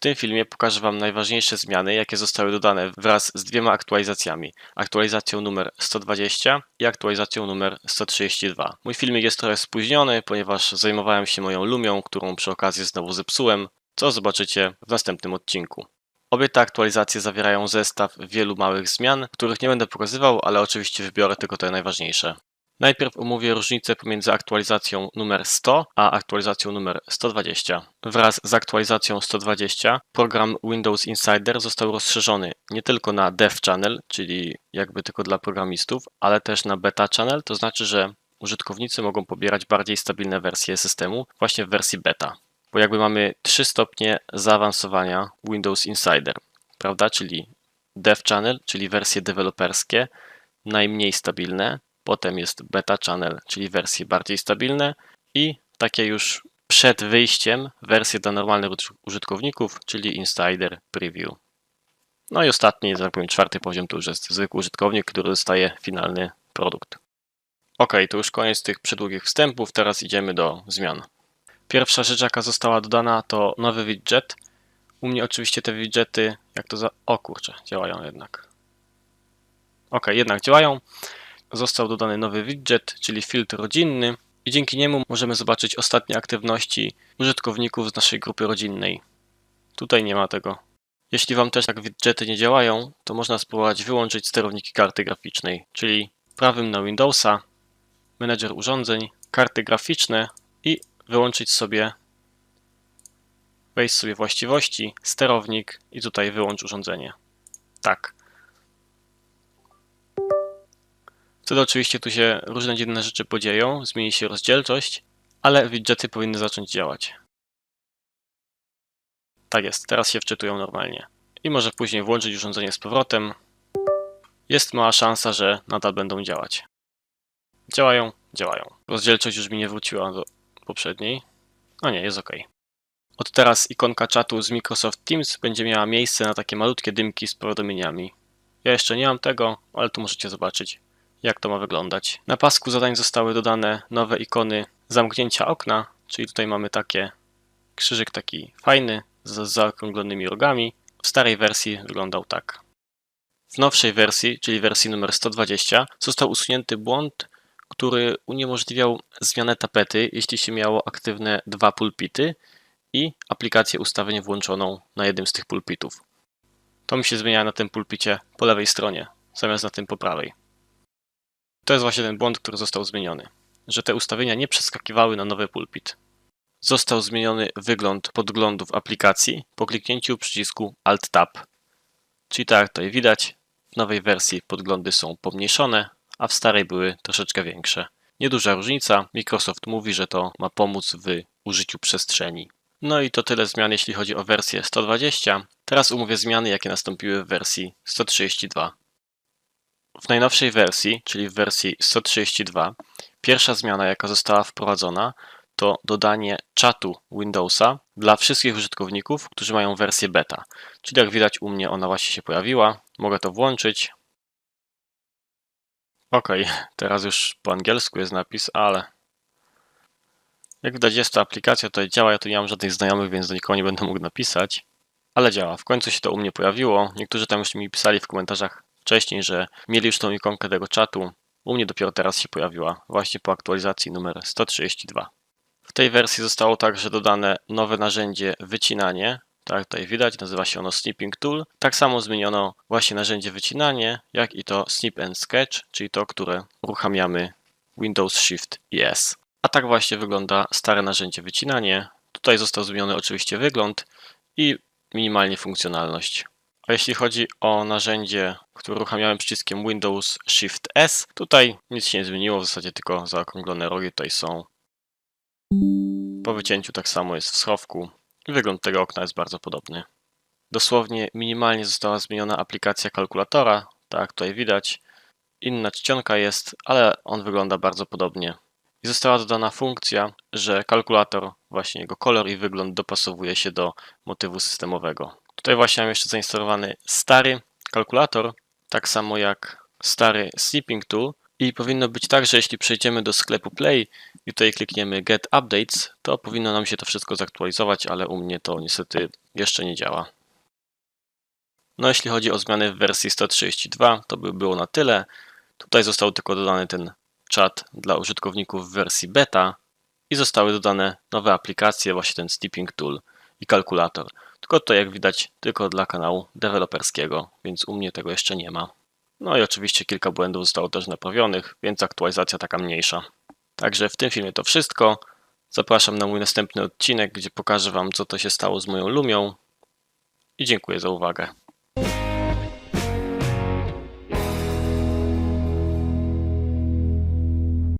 tym filmie pokażę Wam najważniejsze zmiany, jakie zostały dodane wraz z dwiema aktualizacjami. Aktualizacją numer 120 i aktualizacją numer 132. Mój filmik jest trochę spóźniony, ponieważ zajmowałem się moją Lumią, którą przy okazji znowu zepsułem, co zobaczycie w następnym odcinku. Obie te aktualizacje zawierają zestaw wielu małych zmian, których nie będę pokazywał, ale oczywiście wybiorę tylko te najważniejsze. Najpierw omówię różnicę pomiędzy aktualizacją numer 100 a aktualizacją numer 120. Wraz z aktualizacją 120 program Windows Insider został rozszerzony nie tylko na Dev Channel, czyli jakby tylko dla programistów, ale też na Beta Channel, to znaczy, że użytkownicy mogą pobierać bardziej stabilne wersje systemu właśnie w wersji beta. Bo jakby mamy trzy stopnie zaawansowania Windows Insider, prawda? Czyli Dev Channel, czyli wersje deweloperskie, najmniej stabilne, potem jest Beta Channel, czyli wersje bardziej stabilne i takie już przed wyjściem wersje dla normalnych użytkowników, czyli Insider Preview. No i ostatni, tak powiem, czwarty poziom to już jest zwykły użytkownik, który dostaje finalny produkt. Ok, to już koniec tych przedługich wstępów, teraz idziemy do zmian. Pierwsza rzecz, jaka została dodana, to nowy widget. U mnie oczywiście te widgety, jak to za... O kurczę, działają jednak. Ok, jednak działają. Został dodany nowy widget, czyli filtr rodzinny i dzięki niemu możemy zobaczyć ostatnie aktywności użytkowników z naszej grupy rodzinnej. Tutaj nie ma tego. Jeśli Wam też tak widgety nie działają, to można spróbować wyłączyć sterowniki karty graficznej, czyli prawym na Windowsa, menedżer urządzeń, karty graficzne i wyłączyć sobie, wejść sobie właściwości, sterownik i tutaj wyłącz urządzenie. Tak. Wtedy oczywiście tu się różne dziwne rzeczy podzieją, zmieni się rozdzielczość, ale widgety powinny zacząć działać. Tak jest, teraz się wczytują normalnie. I może później włączyć urządzenie z powrotem. Jest mała szansa, że nadal będą działać. Działają, działają. Rozdzielczość już mi nie wróciła do poprzedniej. No nie, jest ok. Od teraz ikonka czatu z Microsoft Teams będzie miała miejsce na takie malutkie dymki z powiadomieniami. Ja jeszcze nie mam tego, ale tu możecie zobaczyć jak to ma wyglądać. Na pasku zadań zostały dodane nowe ikony zamknięcia okna, czyli tutaj mamy takie krzyżyk taki fajny z zaokrąglonymi rogami. W starej wersji wyglądał tak. W nowszej wersji, czyli wersji numer 120, został usunięty błąd, który uniemożliwiał zmianę tapety, jeśli się miało aktywne dwa pulpity i aplikację ustawień włączoną na jednym z tych pulpitów. To mi się zmienia na tym pulpicie po lewej stronie, zamiast na tym po prawej. To jest właśnie ten błąd, który został zmieniony, że te ustawienia nie przeskakiwały na nowy pulpit. Został zmieniony wygląd podglądów aplikacji po kliknięciu przycisku Alt-Tab. Czyli tak jak tutaj widać, w nowej wersji podglądy są pomniejszone, a w starej były troszeczkę większe. Nieduża różnica, Microsoft mówi, że to ma pomóc w użyciu przestrzeni. No i to tyle zmian, jeśli chodzi o wersję 120. Teraz umówię zmiany, jakie nastąpiły w wersji 132. W najnowszej wersji, czyli w wersji 132, pierwsza zmiana, jaka została wprowadzona, to dodanie czatu Windowsa dla wszystkich użytkowników, którzy mają wersję beta. Czyli jak widać u mnie ona właśnie się pojawiła. Mogę to włączyć. Ok, teraz już po angielsku jest napis, ale jak widać jest to aplikacja, tutaj działa, ja tu nie mam żadnych znajomych, więc do nikogo nie będę mógł napisać. Ale działa, w końcu się to u mnie pojawiło. Niektórzy tam już mi pisali w komentarzach wcześniej, że mieli już tą ikonkę tego czatu. U mnie dopiero teraz się pojawiła, właśnie po aktualizacji numer 132. W tej wersji zostało także dodane nowe narzędzie wycinanie. Tak, tutaj widać, nazywa się ono Snipping Tool. Tak samo zmieniono właśnie narzędzie wycinanie, jak i to Snip and Sketch, czyli to, które uruchamiamy Windows Shift i S. A tak właśnie wygląda stare narzędzie wycinanie. Tutaj został zmieniony oczywiście wygląd i minimalnie funkcjonalność. A jeśli chodzi o narzędzie, które uruchamiałem przyciskiem Windows Shift S, tutaj nic się nie zmieniło, w zasadzie tylko zaokrąglone rogi tutaj są. Po wycięciu tak samo jest w schowku i wygląd tego okna jest bardzo podobny. Dosłownie minimalnie została zmieniona aplikacja kalkulatora, tak jak tutaj widać. Inna czcionka jest, ale on wygląda bardzo podobnie. I została dodana funkcja, że kalkulator, właśnie jego kolor i wygląd dopasowuje się do motywu systemowego. Tutaj właśnie mam jeszcze zainstalowany stary kalkulator, tak samo jak stary Sleeping Tool I powinno być tak, że jeśli przejdziemy do sklepu Play i tutaj klikniemy Get Updates, to powinno nam się to wszystko zaktualizować, ale u mnie to niestety jeszcze nie działa. No jeśli chodzi o zmiany w wersji 132, to by było na tyle. Tutaj został tylko dodany ten czat dla użytkowników w wersji beta i zostały dodane nowe aplikacje, właśnie ten Steeping Tool i kalkulator. Tylko to jak widać tylko dla kanału deweloperskiego, więc u mnie tego jeszcze nie ma. No i oczywiście kilka błędów zostało też naprawionych, więc aktualizacja taka mniejsza. Także w tym filmie to wszystko. Zapraszam na mój następny odcinek, gdzie pokażę Wam co to się stało z moją Lumią i dziękuję za uwagę.